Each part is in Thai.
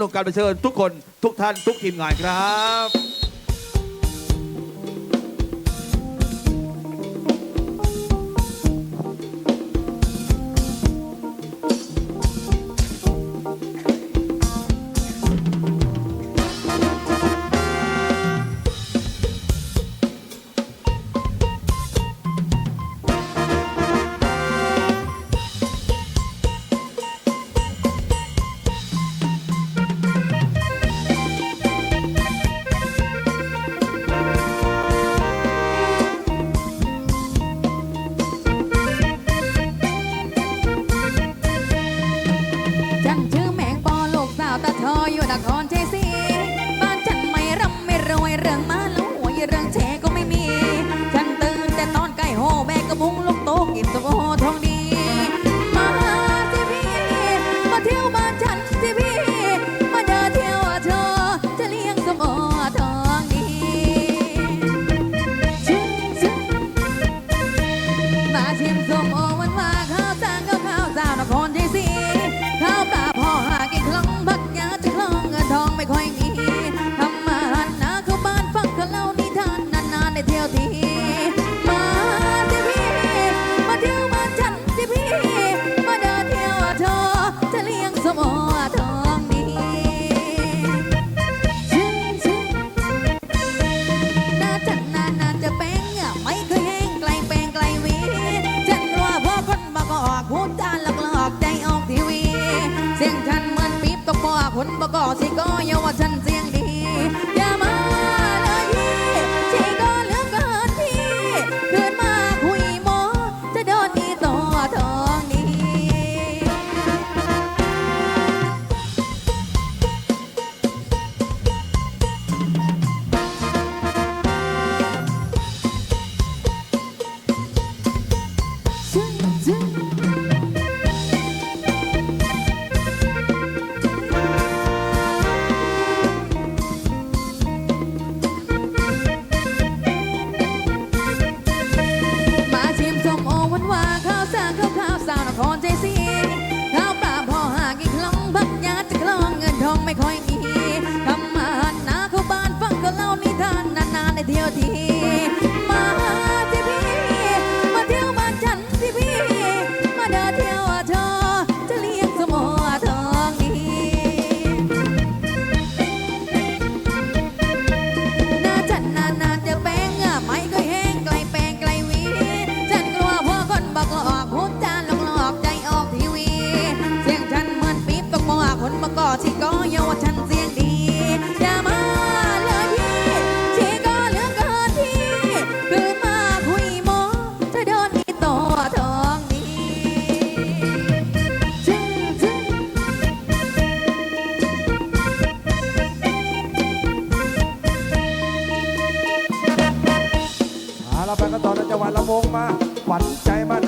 นุกการไปเชิญทุกคนทุกท่านทุกทีมงานครับ ส้มโอวันว่าข้าวจานข้าวข้าวเจ้านครชัยศรีข้าวปลาพอหากิคล่องผักยาจะคล่องเงินทองไม่ค่อยมีทำมาหันนาเข้าบ้านฟังเขาเล่านิทานนานๆได้เที่ยวที คนบ่ก่อสิก็ย่าว่าฉันสิ วงมาขวัญใจมา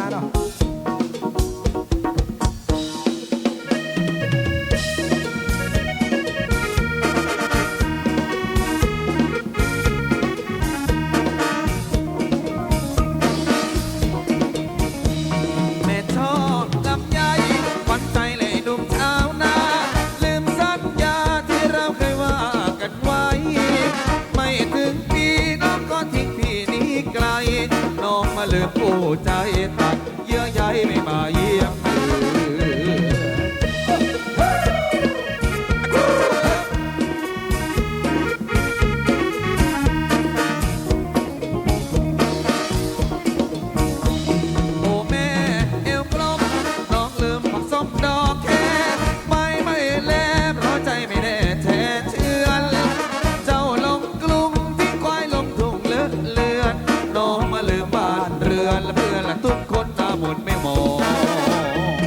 ลืมผู้ใจตา คนไม่มอง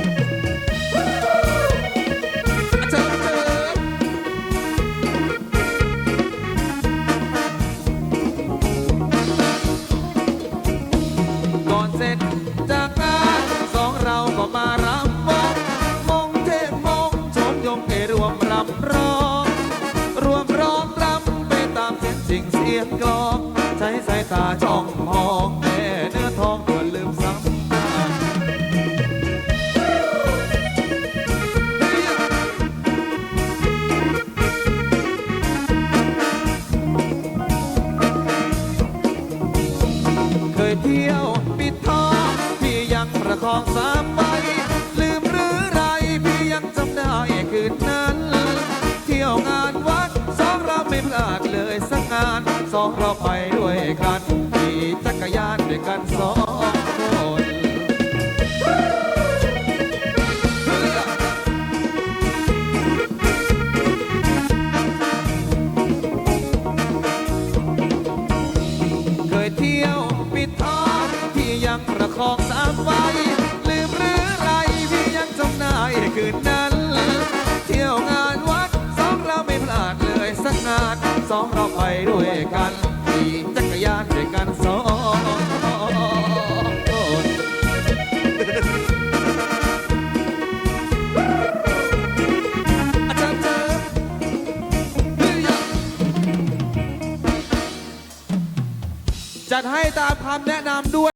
ก่อนเสร็จจากงานสองเราก็มารำวงมงเทพมงชมยงให้รวมรำร้อง รวมร้องรำไปตามเสียงจริงเสียงกลอง ใช้สายตาจ้องมอง องเราไปด้วยกันขี่จักรยานด้วยกันสอง สองเราไปด้วยกันขี่จักรยานด้วยกันสองจารย์เจอเฮ้ยจัดให้ตามคำแนะนำด้วย